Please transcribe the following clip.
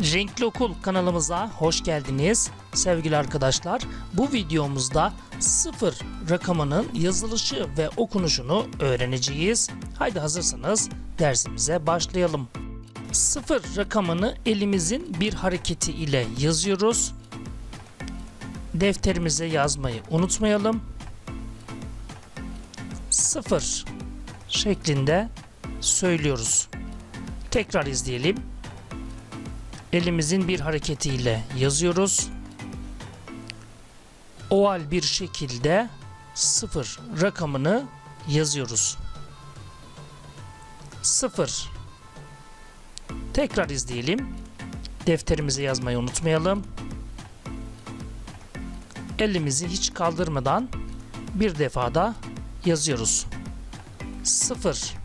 Renkli Okul kanalımıza hoş geldiniz sevgili arkadaşlar. Bu videomuzda sıfır rakamının yazılışı ve okunuşunu öğreneceğiz. Haydi hazırsanız dersimize başlayalım. Sıfır rakamını elimizin bir hareketi ile yazıyoruz. Defterimize yazmayı unutmayalım. Sıfır şeklinde söylüyoruz. Tekrar izleyelim. Elimizin bir hareketiyle yazıyoruz. Oval bir şekilde sıfır rakamını yazıyoruz. Sıfır. Tekrar izleyelim. Defterimize yazmayı unutmayalım. Elimizi hiç kaldırmadan bir defada yazıyoruz. Sıfır.